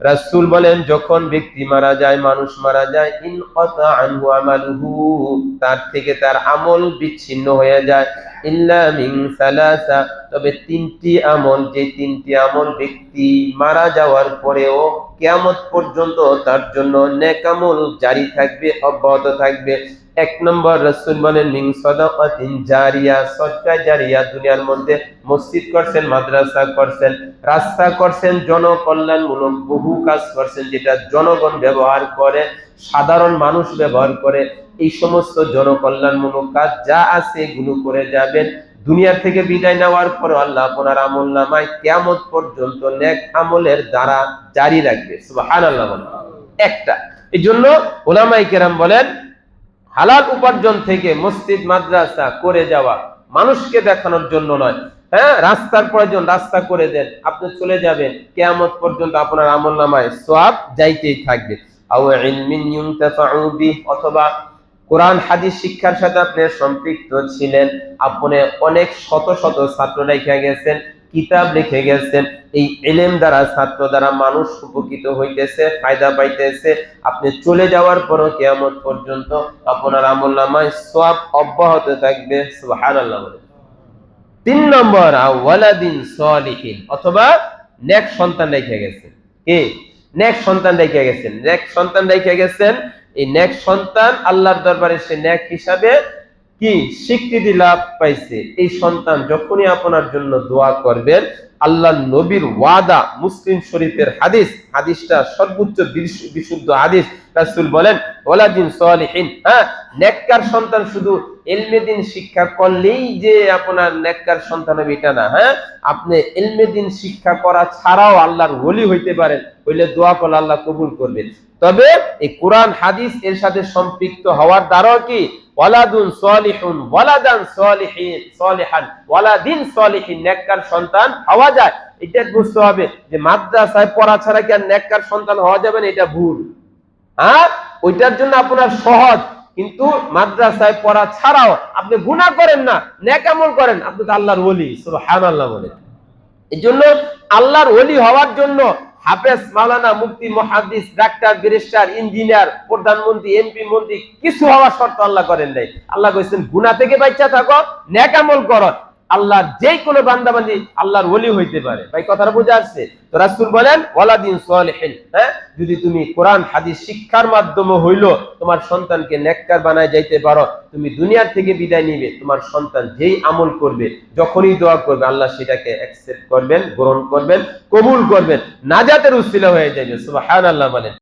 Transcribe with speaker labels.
Speaker 1: রাসূল বলেন, যখন ব্যক্তি মারা যায়, মানুষ মারা যায়, ইন আনহু আমালুহু তার থেকে তার আমল বিচ্ছিন্ন হয়ে যায়। ইল্লা সালাসা তবে তিনটি আমল, যে তিনটি আমল ব্যক্তি মারা যাওয়ার পরেও কিয়ামত পর্যন্ত তার জন্য নেক আমল জারি থাকবে, অব্যাহত থাকবে। এক নম্বর রাসূল বলেন, মিন সাদাকাতিন জারিয়া সদকা জারিয়া দুনিয়ার মধ্যে মসজিদ করছেন, মাদ্রাসা করছেন, রাস্তা করছেন, জনকল্যাণমূলক বহু কাজ করছেন, যেটা জনগণ ব্যবহার করে, সাধারণ মানুষ ব্যবহার করে, এই সমস্ত জনকল্যাণমূলক কাজ যা আছে এগুলো করে যাবেন। দুনিয়া থেকে বিদায় নেওয়ার পর আল্লাহ আপনার আমল নামায় কেমত পর্যন্ত নেক আমলের দ্বারা জারি রাখবে। বলেন। একটা। এই জন্য ওলামাই কেরাম বলেন হালাল উপার্জন থেকে মসজিদ, মাদ্রাসা করে যাওয়া মানুষকে দেখানোর জন্য নয়। হ্যাঁ রাস্তার প্রয়োজন, রাস্তা করে দেন, আপনি চলে যাবেন, কেয়ামত পর্যন্ত আপনার আমল নামায় সোয়াব যাইতেই থাকবে। অথবা কোরআন, হাদিস, শিক্ষার সাথে আপনি সম্পৃক্ত ছিলেন, আপনি অনেক শত শত ছাত্র রেখে গেছেন কিতাব লিখে গেছেন এই এলেম দ্বারা, ছাত্র দ্বারা মানুষ উপকৃত হইতেছে, ফায়দা পাইতেছে। আপনি চলে যাওয়ার পরও কেয়ামত পর্যন্ত আপনার আমল নামায় সব অব্যাহত থাকবে, সুবহানাল্লাহ বলে। তিন নম্বর ওয়ালাদিন সলিহিন, অথবা নেক সন্তান রেখে গেছেন কে? নেক সন্তান রেখে গেছেন। নেক সন্তান রেখে গেছেন, এই নেক সন্তান আল্লাহর দরবারে সে নেক হিসাবে কি স্বীকৃতি লাভ পাইছে? এই সন্তান যখনই আপনার জন্য দোয়া করবেন, আল্লাহ নবীর ওয়াদা, মুসলিম শরীফের হাদিস, হাদিসটা সর্বোচ্চ বিশুদ্ধ হাদিস। রাসূল বলেন ওয়ালাদিন সালিহিন হ্যাঁ? নেককার সন্তান শুধু এলমেদিন শিক্ষা করলেই যে আপনার নেককার সন্তান হবে, এটা না হ্যাঁ? আপনি এলমেদিন শিক্ষা করা ছাড়াও আল্লাহর ওলি হইতে পারেন, হইলে দোয়া করলে আল্লাহ কবুল করবেন। তবে এই কোরআন, হাদিস এর সাথে সম্পৃক্ত হওয়ার দ্বারাও কি ওয়ালাদুন সলিহুন, ওয়ালাদান সলিহিন, সলিহান, ওয়ালাদিন সলিহিন, নেককার সন্তান হওয়া যায়। এটা বুঝতে হবে যে মাদ্রাসায় পড়া ছাড়া কি আর নেককার সন্তান হওয়া যাবে না, এটা ভুল। হ্যাঁ ওইটার জন্য আপনার সহজ, কিন্তু মাদ্রাসায় পড়া ছাড়াও আপনি গুনাহ করেন না, নেক আমল করেন, আপনি তো আল্লাহর ওলি, সুবহানাল্লাহ বলেন এই জন্য আল্লাহর ওলি হওয়ার জন্য হাফেজ মাওলানা মুফতি মহাদিস ডাক্তার, ব্যারিস্টার, ইঞ্জিনিয়ার, প্রধানমন্ত্রী, এমপি, মন্ত্রী, কিছু হওয়ার শর্ত আল্লাহ করেন নাই। আল্লাহ কইছেন, গুনাহ থেকে বাচ্চা থাকো নেক আমল করো। আল্লাহর যে কোনো বান্দাবান্দি আল্লাহর ওলি হইতে পারে। ভাই, কথাটা বোঝা আসছে? তো রাসূল বলেন, ওয়ালাদিন সলিহিন হ্যাঁ? যদি তুমি কোরআন, হাদিস, শিক্ষার মাধ্যমে হইল, তোমার সন্তানকে নেককার বানায় যাইতে পারো, তুমি দুনিয়ার থেকে বিদায় নিবে, তোমার সন্তান যেই আমল করবে, যখনই দোয়া করবে, আল্লাহ সেটাকে অ্যাকসেপ্ট করবেন, গ্রহণ করবেন, কবুল করবেন, নাজাতের উসিলা হয়ে যাবে আল্লাহ বলেন।